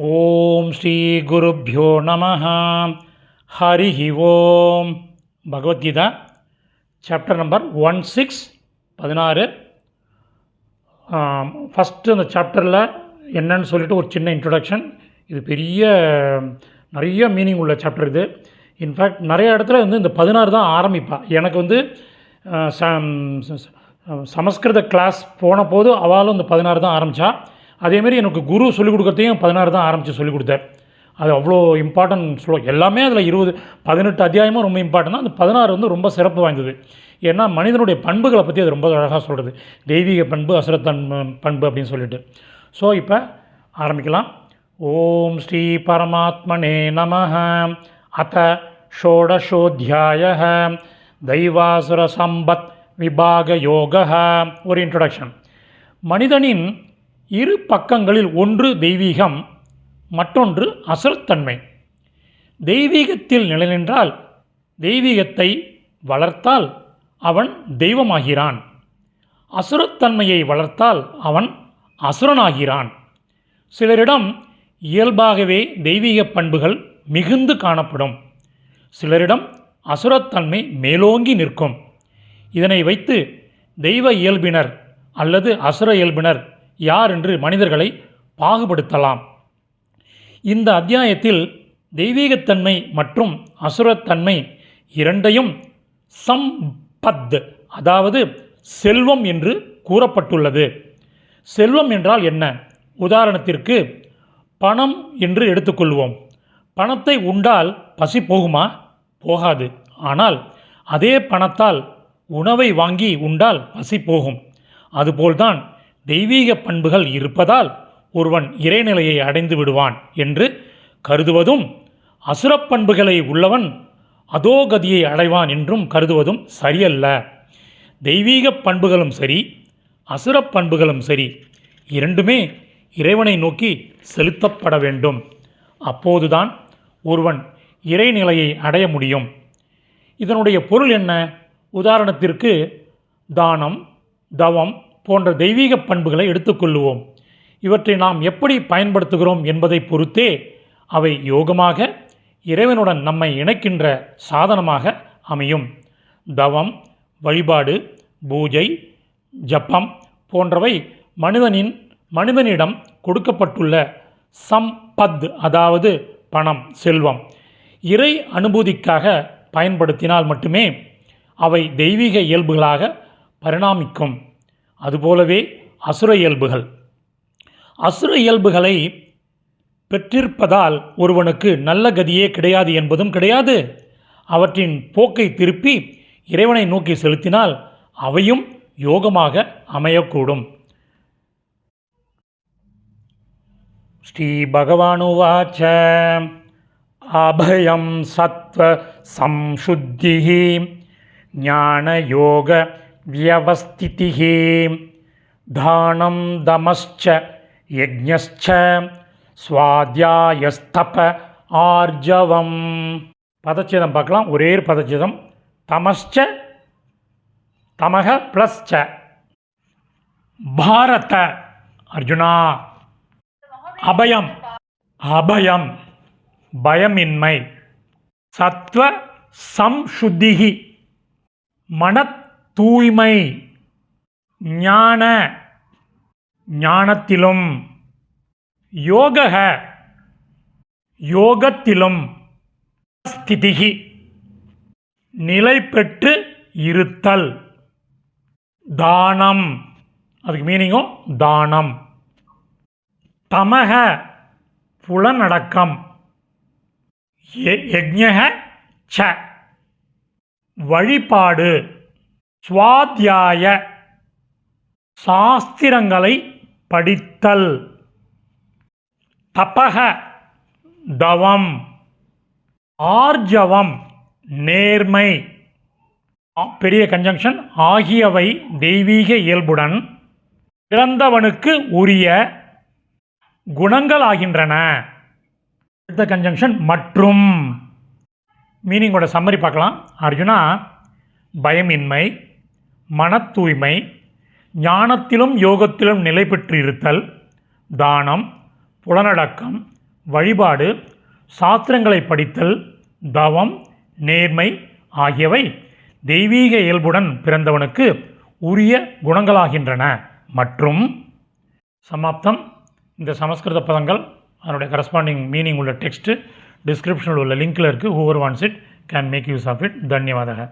ஓம் ஸ்ரீ குருப்பியோ நம ஹரி ஓம் Bhagavad Gita chapter number one six பதினாறு ஃபஸ்ட்டு அந்த சாப்டரில் என்னன்னு சொல்லிட்டு ஒரு சின்ன இன்ட்ரொடக்ஷன் இது பெரிய நிறைய மீனிங் உள்ள சாப்டர் இது. இன்ஃபேக்ட் நிறைய இடத்துல வந்து இந்த பதினாறு தான் ஆரம்பிப்பாள் எனக்கு வந்து சம்- சமஸ்கிருத கிளாஸ் போன போது அவளும் இந்த பதினாறு தான் ஆரம்பித்தா அதேமாரி எனக்கு குரு சொல்லிக் கொடுக்குறதையும் பதினாறு தான் ஆரம்பித்து சொல்லிக் கொடுத்தார். அது அவ்வளோ இம்பார்ட்டன்ட் ஸ்லோ எல்லாமே அதில் இருபது பதினெட்டு அத்தியாயமும் ரொம்ப இம்பார்ட்டன்ட் அந்த பதினாறு வந்து ரொம்ப சிறப்பு வாய்ந்தது. ஏன்னா மனிதனுடைய பண்புகளை பற்றி அது ரொம்ப அழகாக சொல்கிறது தெய்வீக பண்பு அசுரத்தன் பண்பு அப்படின்னு சொல்லிட்டு. ஸோ இப்போ ஆரம்பிக்கலாம். ஓம் ஸ்ரீ பரமாத்மனே நம அத ஷோடசோத்தியாய தெய்வாசுர சம்பத் விபாக யோக ஒரு இன்ட்ரடக்ஷன் மனிதனின் இரு பக்கங்களில் ஒன்று தெய்வீகம் மற்றொன்று அசுரத்தன்மை. தெய்வீகத்தில் நிலைநின்றால் தெய்வீகத்தை வளர்த்தால் அவன் தெய்வமாகிறான். அசுரத்தன்மையை வளர்த்தால் அவன் அசுரனாகிறான். சிலரிடம் இயல்பாகவே தெய்வீக பண்புகள் மிகுந்து காணப்படும். சிலரிடம் அசுரத்தன்மை மேலோங்கி நிற்கும். இதனை வைத்து தெய்வ இயல்பினர் அல்லது அசுர இயல்பினர் யார் என்று மனிதர்களை பாகுபடுத்தலாம். இந்த அத்தியாயத்தில் தெய்வீகத்தன்மை மற்றும் அசுரத்தன்மை இரண்டையும் சம்பத் அதாவது செல்வம் என்று கூறப்பட்டுள்ளது. செல்வம் என்றால் என்ன? உதாரணத்திற்கு பணம் என்று எடுத்துக்கொள்வோம். பணத்தை உண்டால் பசி போகுமா? போகாது. ஆனால் அதே பணத்தால் உணவை வாங்கி உண்டால் பசி போகும். அதுபோல்தான் தெய்வீக பண்புகள் இருப்பதால் ஒருவன் இறைநிலையை அடைந்து விடுவான் என்று கருதுவதும் அசுரப் பண்புகளை உள்ளவன் அதோகதியை அடைவான் என்றும் கருதுவதும் சரியல்ல. தெய்வீக பண்புகளும் சரி அசுரப் பண்புகளும் சரி இரண்டுமே இறைவனை நோக்கி செலுத்தப்பட வேண்டும். அப்போதுதான் ஒருவன் இறைநிலையை அடைய முடியும். இதனுடைய பொருள் என்ன? உதாரணத்திற்கு தானம் தவம் போன்ற தெய்வீக பண்புகளை எடுத்துக்கொள்ளுவோம். இவற்றை நாம் எப்படி பயன்படுத்துகிறோம் என்பதை பொறுத்தே அவை யோகமாக இறைவனுடன் நம்மை இணைக்கின்ற சாதனமாக அமையும். தவம் வழிபாடு பூஜை ஜப்பம் போன்றவை மனிதனின் மனிதனிடம் கொடுக்கப்பட்டுள்ள சம்பத் அதாவது பணம் செல்வம். இறை அனுபூதிக்காக பயன்படுத்தினால் மட்டுமே அவை தெய்வீக இயல்புகளாக பரிணாமிக்கும். அதுபோலவே அசுர இயல்புகள். அசுர இயல்புகளை பெற்றிருப்பதால் ஒருவனுக்கு நல்ல கதியே கிடையாது என்பதும் கிடையாது. அவற்றின் போக்கை திருப்பி இறைவனை நோக்கி செலுத்தினால் அவையும் யோகமாக அமையக்கூடும். ஸ்ரீ பகவானுவாச்ச. அபயம் சத்வ சம்சுத்தி ஞான யோக வியவஸ்திதிஹ தானம் தமஸ்ச யஜ்ஞஸ்ச ஸ்வாத்தியாயஸ்தப ஆர்ஜவம் பதச்சேதம் பார்க்கலாம். ஒரே ஒரு பதச்சேதம் தமஸ்ச தமக ப்ளஸ் ச. பாரத அர்ஜுனா. அபயம். அபயம். பயமின்மை. சத்வ சம்சுத்திகி மனத் தூய்மை ஞான ஞானத்திலும் யோகக யோகத்திலும் ஸ்திதிகி நிலை பெற்று இருத்தல். தானம். அதுக்கு மீனிங்கும் தானம். தமக புலனடக்கம். ய- ச. வழிபாடு. சுவாத்தியாய சாஸ்திரங்களை படித்தல். தபக தவம் ஆர்ஜவம் நேர்மை. பெரிய கன்ஜங்ஷன் ஆகியவை தெய்வீக இயல்புடன் பிறந்தவனுக்கு உரிய குணங்கள் ஆகின்றன. அடுத்த கன்ஜங்ஷன் மற்றும். மீனிங்கோட சம்மரி பார்க்கலாம். அர்ஜுனா பயமின்மை மன தூய்மை ஞானத்திலும் யோகத்திலும் நிலை பெற்றிருத்தல் தானம் புலனடக்கம் வழிபாடு சாஸ்திரங்களை படித்தல் தவம் நேர்மை ஆகியவை தெய்வீக இயல்புடன் பிறந்தவனுக்கு உரிய குணங்களாகின்றன. மற்றும் சமாப்தம். இந்த சமஸ்கிருத பதங்கள் அதனுடைய கரஸ்பாண்டிங் மீனிங் உள்ள டெக்ஸ்ட்டு டிஸ்கிரிப்ஷனில் உள்ள லிங்கில் இருக்குது whoever wants it can make use of it தன்யவாதக.